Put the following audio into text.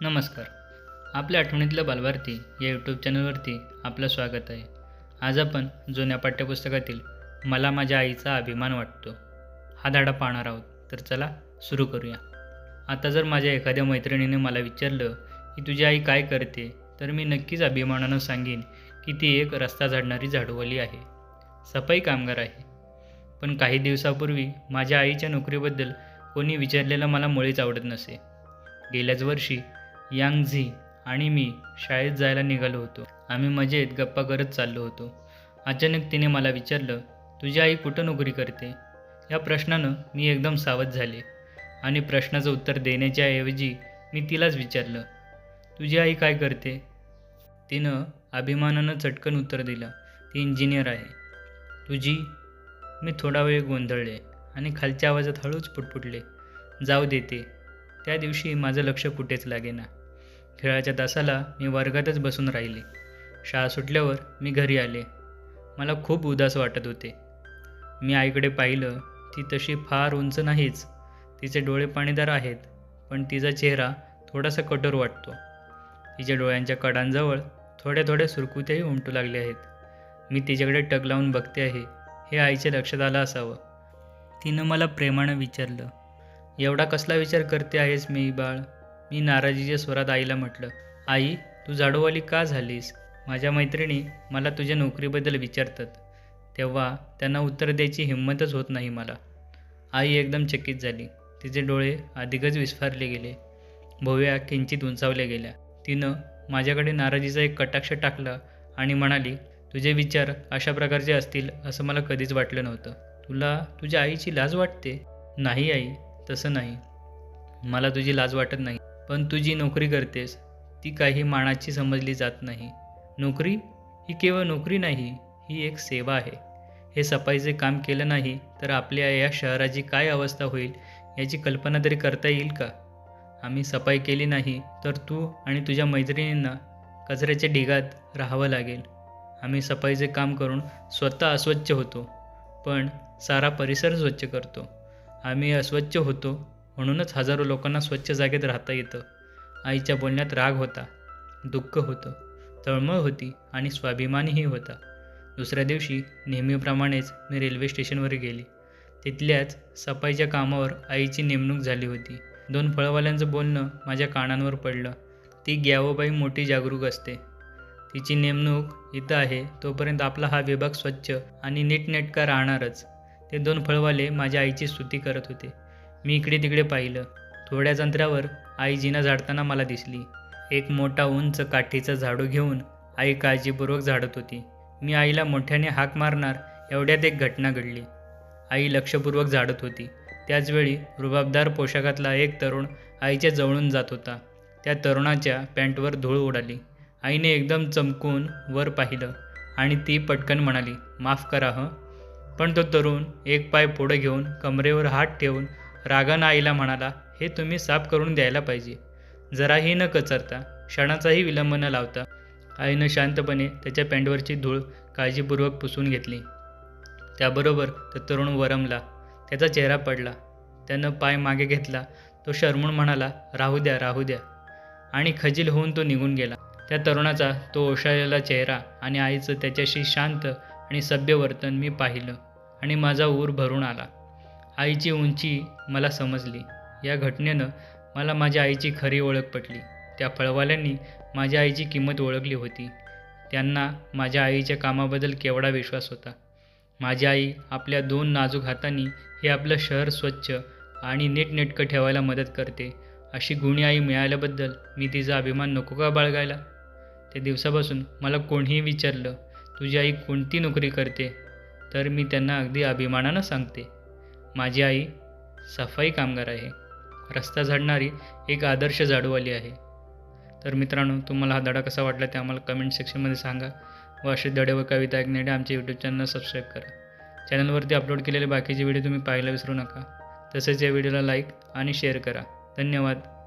नमस्कार. आपल्या आठवणीतल्या बालभारती या यूट्यूब चॅनलवरती आपलं स्वागत आहे. आज आपण जुन्या पाठ्यपुस्तकातील मला माझ्या आईचा अभिमान वाटतो हा धाडा पाहणार आहोत. तर चला सुरू करूया. आता जर माझ्या एखाद्या मैत्रिणीने मला विचारलं की तुझी आई काय करते तर मी नक्कीच अभिमानानं सांगेन की ती एक रस्ता झाडणारी झाडूवाली आहे. सफाई कामगार आहे. पण काही दिवसापूर्वी माझ्या आईच्या नोकरीबद्दल कोणी विचारलेलं मला मुळीच आवडत नसे. गेल्याच वर्षी यांग झी आणि मी शाळेत जायला निघालो होतो. आम्ही मजेत गप्पा करत चाललो होतो. अचानक तिने मला विचारलं तुझी आई कुठं नोकरी करते? या प्रश्नानं मी एकदम सावध झाले आणि प्रश्नाचं उत्तर देण्याच्या ऐवजी मी तिलाच विचारलं तुझी आई काय करते? तिनं अभिमानानं चटकन उत्तर दिलं ती इंजिनियर आहे. तुझी? मी थोडा वेळ गोंधळले आणि खालच्या आवाजात हळूच पुटपुटले जाऊ देते त्या दिवशी माझं लक्ष कुठेच लागेना. खेळाच्या तासाला मी वर्गातच बसून राहिले. शाळा सुटल्यावर मी घरी आले. मला खूप उदास वाटत होते. मी आईकडे पाहिलं ती तशी फार उंच नाहीच. तिचे डोळे पाणीदार आहेत पण तिचा चेहरा थोडासा कठोर वाटतो. तिच्या डोळ्यांच्या कडांजवळ थोड्या थोड्या सुरकुत्याही उमटू लागल्या आहेत. मी तिच्याकडे टक लावून बघते आहे हे आईच्या लक्षात आलं असावं. तिनं मला प्रेमानं विचारलं एवढा कसला विचार करते आहेस मी बाळ? मी नाराजीच्या स्वरात आईला म्हटलं आई तू झाडूवाली का झालीस? माझ्या मैत्रिणी मला तुझ्या नोकरीबद्दल विचारतात. तेव्हा त्यांना उत्तर द्यायची हिंमतच होत नाही मला. आई एकदम चकित झाली. तिचे डोळे अधिकच विस्फारले गेले. भोव्या किंचित उंचावल्या गेल्या. तिनं माझ्याकडे नाराजीचा एक कटाक्ष टाकला आणि म्हणाली तुझे विचार अशा प्रकारचे असतील असं मला कधीच वाटलं नव्हतं. तुला तुझ्या आईची लाज वाटते? नाही आई तसं नाही. मला तुझी लाज वाटत नाही. पण तू जी नोकरी करतेस ती काही मानाची समजली जात नाही. नोकरी ही केवळ नोकरी नाही ही एक सेवा आहे. हे सफाईचे काम केलं नाही तर आपल्या या शहराची काय अवस्था होईल याची कल्पना तरी करता येईल का? आम्ही सफाई केली नाही तर तू आणि तुझ्या मैत्रिणींना कचऱ्याच्या ढिगात राहावं लागेल. आम्ही सफाईचे काम करून स्वतः अस्वच्छ होतो पण सारा परिसर स्वच्छ करतो. आम्ही अस्वच्छ होतो म्हणूनच हजारो लोकांना स्वच्छ जागेत राहता येतं. आईच्या बोलण्यात राग होता दुःख होतं तळमळ होती आणि स्वाभिमानही होता. दुसऱ्या दिवशी नेहमीप्रमाणेच मी रेल्वे स्टेशनवर गेली. तिथल्याच सफाईच्या कामावर आईची नेमणूक झाली होती. दोन फळवाल्यांचं बोलणं माझ्या कानांवर पडलं. ती ग्यावोबाई मोठी जागरूक असते. तिची नेमणूक इथं आहे तोपर्यंत आपला हा विभाग स्वच्छ आणि नीटनेटका राहणारच. ते दोन फळवाले माझ्या आईची स्तुती करत होते. मी इकडे तिकडे पाहिलं. थोड्याच अंतरावर आई जिना झाडताना मला दिसली. एक मोठा उंच काठीचा झाडू घेऊन आई काळजीपूर्वक झाडत होती. मी आईला मोठ्याने हाक मारणार एवढ्यात एक घटना घडली. आई लक्षपूर्वक झाडत होती. त्याचवेळी रुबाबदार पोशाखातला एक तरुण आईच्या जवळून जात होता. त्या तरुणाच्या पॅन्टवर धूळ उडाली. आईने एकदम चमकून वर पाहिलं आणि ती पटकन म्हणाली माफ करा हं. पण तो तरुण एक पाय पुढं घेऊन कमरेवर हात ठेवून रागानं आईला म्हणाला हे तुम्ही साफ करून द्यायला पाहिजे. जराही न कचरता क्षणाचाही विलंब न लावता. आईनं शांतपणे त्याच्या पॅन्टवरची धूळ काळजीपूर्वक पुसून घेतली. त्याबरोबर तो तरुण वरमला. त्याचा चेहरा पडला. त्यानं पाय मागे घेतला. तो शरमून म्हणाला राहू द्या राहू द्या. आणि खजील होऊन तो निघून गेला. त्या तरुणाचा तो ओशाळलेला चेहरा आणि आईचं त्याच्याशी शांत आणि सभ्य वर्तन मी पाहिलं आणि माझा ऊर भरून आला. आईची उंची मला समजली. या घटनेनं मला माझ्या आईची खरी ओळख पटली. त्या फळवाल्यांनी माझ्या आईची किंमत ओळखली होती. त्यांना माझ्या आईच्या कामाबद्दल केवढा विश्वास होता. माझी आई आपल्या दोन नाजूक हातांनी हे आपलं शहर स्वच्छ आणि नीटनेटकं ठेवायला मदत करते. अशी गुणी आई मिळाल्याबद्दल मी तिचा अभिमान नको का बाळगायला? त्या दिवसापासून मला कोणीही विचारलं तुझी आई कोणती नोकरी करते? तर मी त्यांना अगदी अभिमानानं सांगते. माझी आई सफाई कामगार आहे. रस्ता झाडणारी एक आदर्श झाडूवाली आहे. तर मित्रांनो तुम्हाला हा धडा कसा वाटला ते आम्हाला कमेंट सेक्शनमध्ये सांगा व असे धडे व कविता ऐकण्यासाठी आमचे यूट्यूब चॅनल सबस्क्राईब करा. चॅनलवरती अपलोड केलेले बाकीचे व्हिडिओ तुम्ही पाहायला विसरू नका. तसेच या व्हिडिओला लाईक आणि शेअर करा. धन्यवाद.